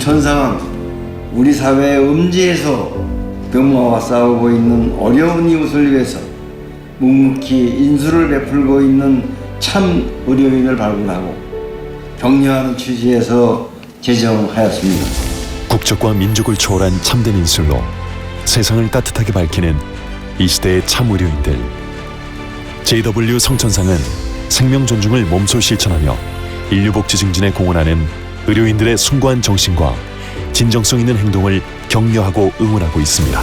성천상은 우리 사회의 음지에서 병마와 싸우고 있는 어려운 이웃을 위해서 묵묵히 인수를 베풀고 있는 참 의료인을 발굴하고 격려하는 취지에서 제정하였습니다. 국적과 민족을 초월한 참된 인술로 세상을 따뜻하게 밝히는 이 시대의 참 의료인들. JW 성천상은 생명 존중을 몸소 실천하며 인류 복지 증진에 공헌하는 의료인들의 숭고한 정신과 진정성 있는 행동을 격려하고 응원하고 있습니다.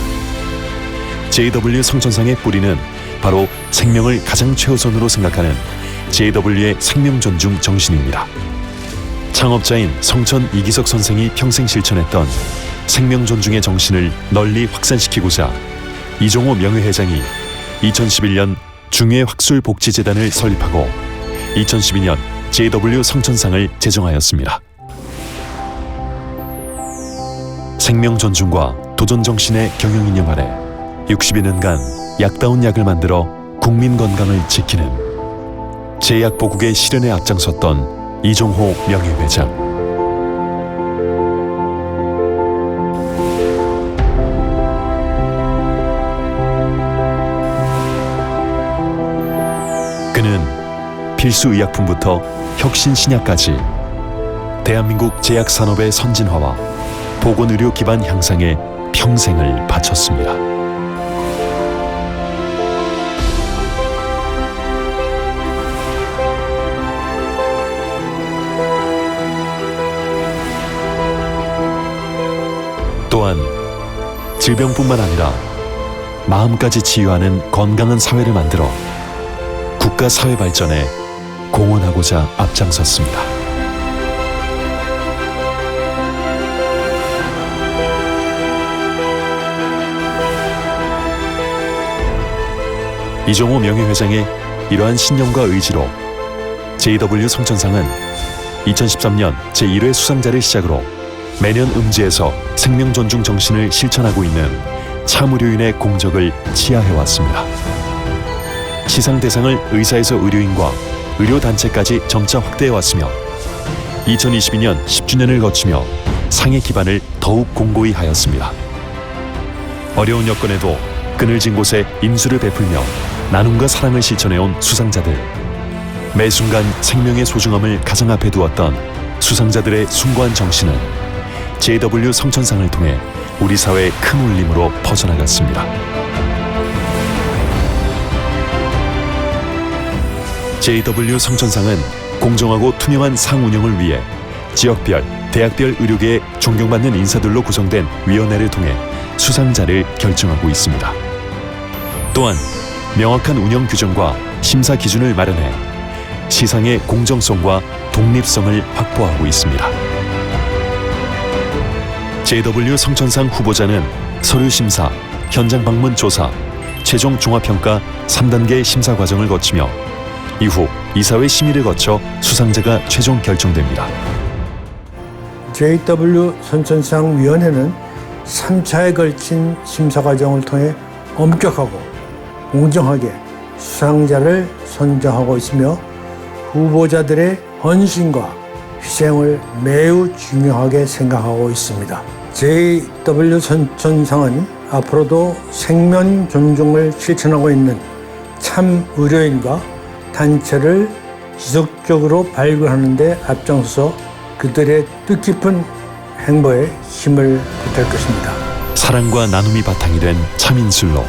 JW 성천상의 뿌리는 바로 생명을 가장 최우선으로 생각하는 JW의 생명 존중 정신입니다. 창업자인 성천 이기석 선생이 평생 실천했던 생명 존중의 정신을 널리 확산시키고자 이종호 명예회장이 2011년 중외 확술 복지재단을 설립하고 2012년 JW 성천상을 제정하였습니다. 생명 존중과 도전 정신의 경영 이념 아래 62년간 약다운 약을 만들어 국민 건강을 지키는 제약 보국의 실현에 앞장섰던 이종호 명예회장. 그는 필수 의약품부터 혁신 신약까지 대한민국 제약 산업의 선진화와 보건 의료 기반 향상에 평생을 바쳤습니다. 또한 질병뿐만 아니라 마음까지 치유하는 건강한 사회를 만들어 국가 사회 발전에 공헌하고자 앞장섰습니다. 이종호 명예회장의 이러한 신념과 의지로 JW 성천상은 2013년 제1회 수상자를 시작으로 매년 음지에서 생명 존중 정신을 실천하고 있는 참의료인의 공적을 치하해 왔습니다. 시상 대상을 의사에서 의료인과 의료단체까지 점차 확대해 왔으며 2022년 10주년을 거치며 상의 기반을 더욱 공고히 하였습니다. 어려운 여건에도 그늘진 곳에 인수를 베풀며 나눔과 사랑을 실천해온 수상자들 매 순간 생명의 소중함을 가장 앞에 두었던 수상자들의 숭고한 정신은 JW 성천상을 통해 우리 사회의 큰 울림으로 퍼져나갔습니다. JW 성천상은 공정하고 투명한 상 운영을 위해 지역별, 대학별 의료계의 존경받는 인사들로 구성된 위원회를 통해 수상자를 결정하고 있습니다. 또한 명확한 운영 규정과 심사 기준을 마련해 시상의 공정성과 독립성을 확보하고 있습니다. JW 성천상 후보자는 서류 심사, 현장 방문 조사, 최종 종합평가 3단계 심사 과정을 거치며 이후 이사회 심의를 거쳐 수상자가 최종 결정됩니다. JW 선천상 위원회는 3차에 걸친 심사 과정을 통해 엄격하고 공정하게 수상자를 선정하고 있으며 후보자들의 헌신과 희생을 매우 중요하게 생각하고 있습니다. JW 선천상은 앞으로도 생명 존중을 실천하고 있는 참 의료인과 단체를 지속적으로 발굴하는 데 앞장서서 그들의 뜻깊은 행보에 힘을 보탤 것입니다. 사랑과 나눔이 바탕이 된 참인술로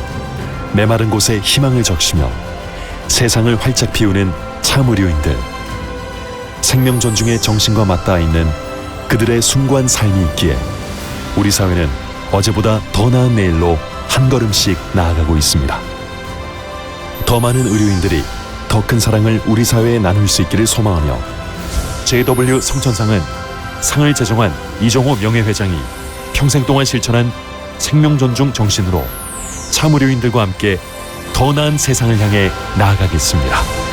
메마른 곳에 희망을 적시며 세상을 활짝 피우는 참 의료인들 생명 존중의 정신과 맞닿아 있는 그들의 숭고한 삶이 있기에 우리 사회는 어제보다 더 나은 내일로 한 걸음씩 나아가고 있습니다. 더 많은 의료인들이 더 큰 사랑을 우리 사회에 나눌 수 있기를 소망하며 JW 성천상은 상을 제정한 이종호 명예회장이 평생 동안 실천한 생명 존중 정신으로 참 의료인들과 함께 더 나은 세상을 향해 나아가겠습니다.